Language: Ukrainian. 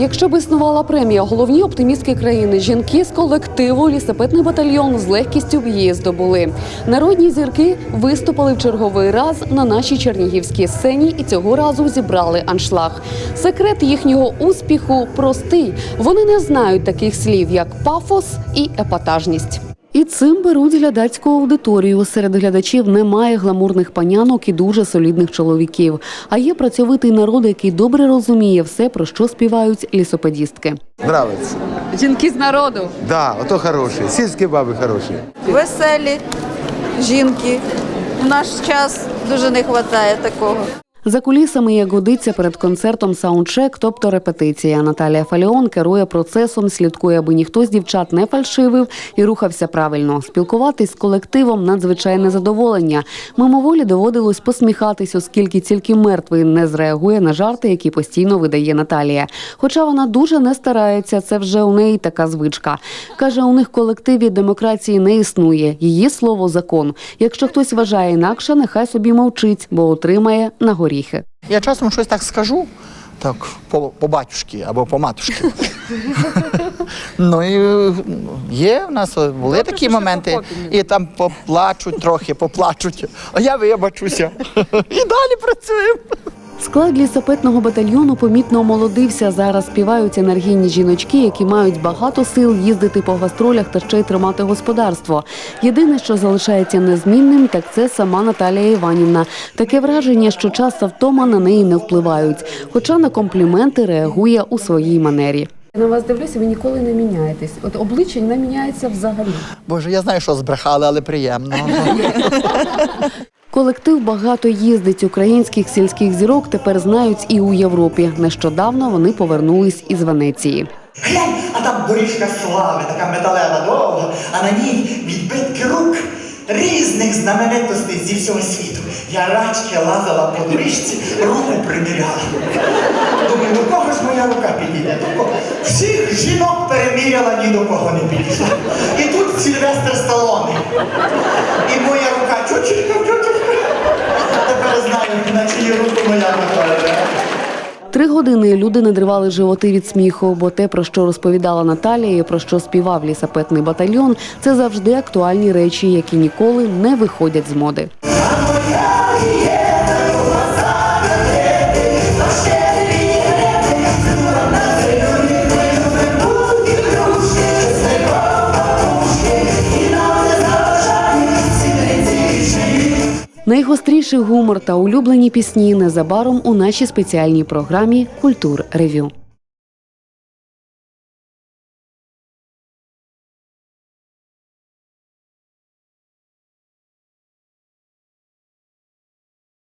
Якщо б існувала премія головні оптимістки країни, жінки з колективу лісопитний батальйон з легкістю б її здобули. Народні зірки виступили в черговий раз на нашій чернігівській сцені і цього разу зібрали аншлаг. Секрет їхнього успіху простий. Вони не знають таких слів, як пафос і епатажність. І цим беруть глядацьку аудиторію. Серед глядачів немає гламурних панянок і дуже солідних чоловіків. А є працьовитий народ, який добре розуміє все, про що співають лісопедістки. Нравится. Жінки з народу. Да, ото хорошие. Сільські баби хороші. веселі жінки. В наш час дуже не вистачає такого. За кулісами, як годиться перед концертом саундчек, тобто репетиція. Наталія Фаліон керує процесом, слідкує, аби ніхто з дівчат не фальшивив і рухався правильно. Спілкуватись з колективом надзвичайне задоволення. Мимоволі доводилось посміхатись, оскільки тільки мертвий не зреагує на жарти, які постійно видає Наталія. Хоча вона дуже не старається, це вже у неї така звичка. Каже, у них в колективі демократії не існує. Її слово закон. Якщо хтось вважає інакше, нехай собі мовчить, бо отримає на горіхи. Я часом щось так скажу, так, по, по батюшки або по матушки. ну і е, є в нас були такі моменти, і там поплачуть трохи, поплачуть, а я вибачуся. і далі працюємо. Склад лісопетного батальйону помітно омолодився. Зараз співають енергійні жіночки, які мають багато сил їздити по гастролях та ще й тримати господарство. Єдине, що залишається незмінним, так це сама Наталія Іванівна. Таке враження, що час та втома на неї не впливають, хоча на компліменти реагує у своїй манері. На вас дивлюся, ви ніколи не міняєтесь. От обличчя не міняється взагалі. Боже, я знаю, що збрехали, але приємно. Колектив багато їздить. Українських сільських зірок тепер знають і у Європі. Нещодавно вони повернулись із Венеції. Глянь, а там доріжка слави, така металева довга, а на ній відбитки рук різних знаменитостей зі всього світу. Я рачки лазила по доріжці, руки приміряла. Думаю, до кого ж моя рука підійде? Всіх жінок переміряла, ні до кого не підійшла. І тут Сільвестр Сталоне. І моя рука чучелька, чучелька. Тепер знаю, на чиї руку моя рука. лежить. Три години люди надривали животи від сміху, бо те, про що розповідала Наталія, і про що співав лісапетний батальйон, це завжди актуальні речі, які ніколи не виходять з моди. Найгостріший гумор та улюблені пісні незабаром у нашій спеціальній програмі Культур Ревю.